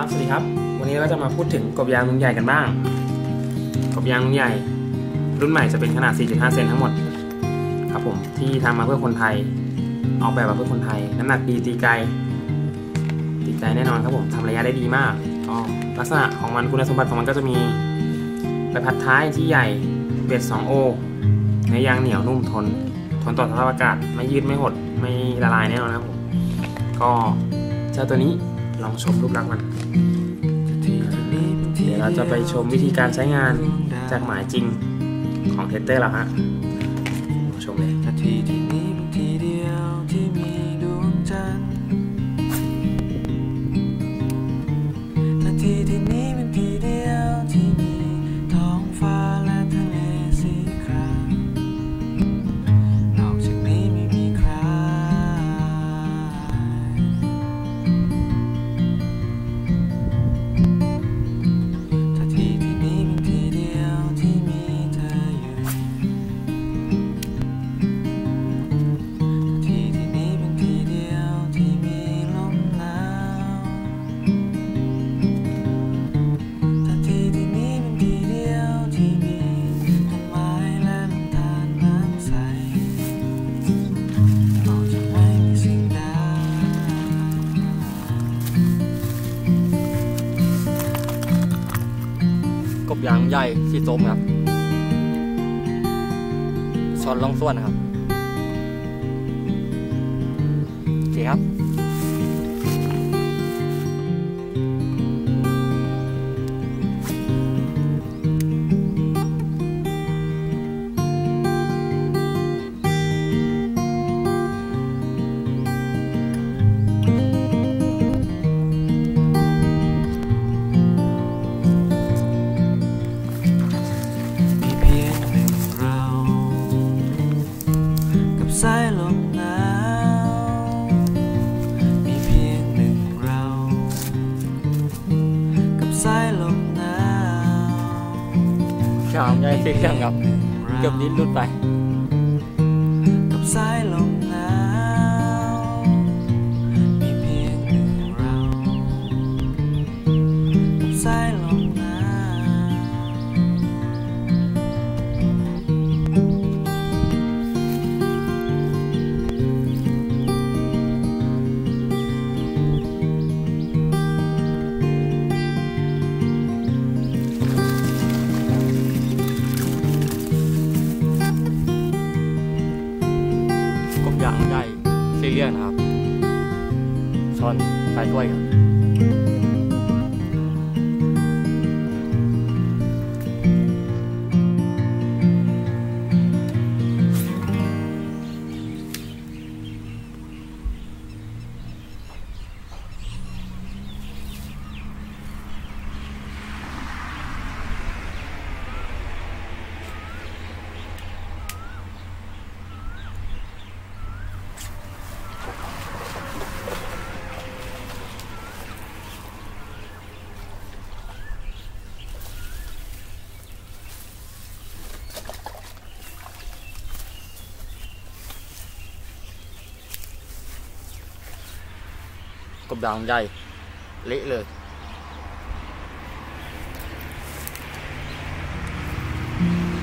ับสวัสดีครับ วันนี้เราจะมาพูดถึงกบยางลุงใหญ่กันบ้าง กบยางลุงใหญ่ รุ่นใหม่จะเป็นขนาด 4.5 เซนทั้งหมด ครับผม ที่ทำมาเพื่อคนไทย ออกแบบมาเพื่อคนไทย น้ำหนักดีตีไกล ตีไกลแน่นอนครับผมทำระยะได้ดีมากก็ลักษณะของมันคุณสมบัติของมันก็จะมีใบพัดท้ายที่ใหญ่ เบ็ด2โอเนื้อยางเหนียวนุ่มทน ทนต่อสภาพอากาศ ไม่ยืดไม่หด ไม่ละลายแน่นอนครับผม ก็เจ้าตัวนี้ ลองชมรูปลักษณ์มัน เดี๋ยวเราจะไปชมวิธีการใช้งานจากหมายจริงของเทสเตอร์เราฮะ ชมเลย บยางใหญ่สีส้มครับช้อนลองส่วนนะครับโอเคครับ ชามใหญ่สีเหลือง อย่างใหญ่ซีเรียสนะครับช้อนใส่ถ้วยครับ กบดางใหญ่เละเลยอืม